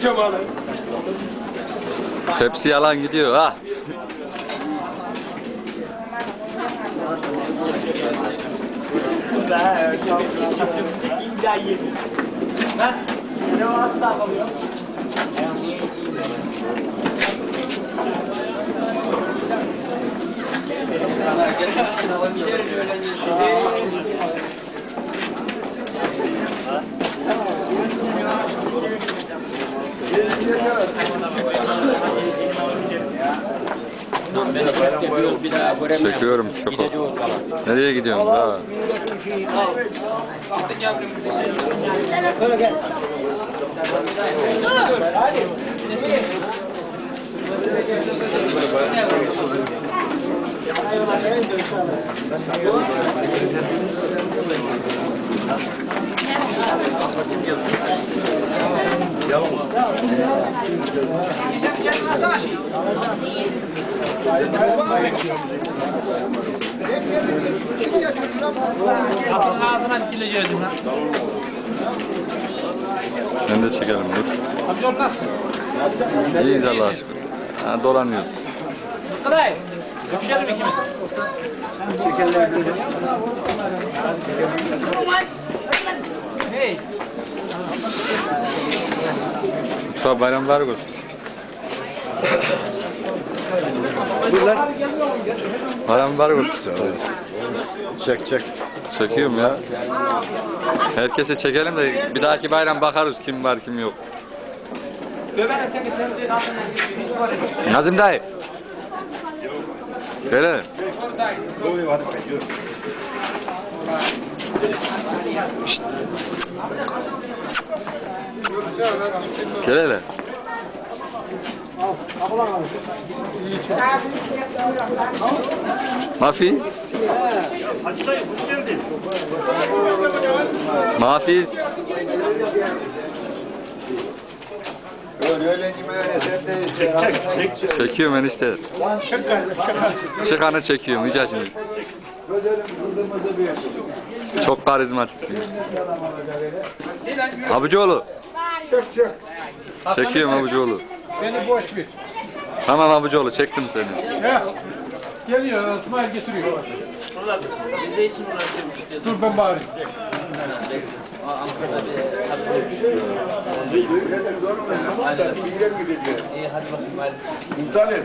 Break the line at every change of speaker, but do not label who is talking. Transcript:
Cemal'e.
Tepsi yalan gidiyor ha. Çekiyorum çok. Nereye gidiyorsun ha?
Kapının ağzına dikileceğiz lan.
Sen de çekelim dur.
Amca nasılsın?
İyiyiz Allah'a şükür. Ha, dolanıyoruz.
Kadar. Öpüşelim ikimiz. Hey.
Mustafa bayram var olsun. Bayram var olsun.
Çek çek.
Çekiyorum ya. Herkesi çekelim de bir dahaki bayram bakarız kim var kim yok. Nazım dayı. Gel.
Doğru
hele. Mafiz.
Hacı dayı hoş geldin.
Mafiz.
Öyle öyle öyle sen.
Çek çek çek.
Çekiyorum enişte.
Çık kardeşim
çekiyorum. Yüce şimdi. Çok karizmatiksin. Abucuoğlu.
Çık çık.
Çekiyorum Abucuoğlu.
Beni boş ver.
Tamam Abucuoğlu çektim seni.
Geliyor İsmail getiriyor. Dur ben bağırayım. İyi hadi bakayım hadi. Muhtarım.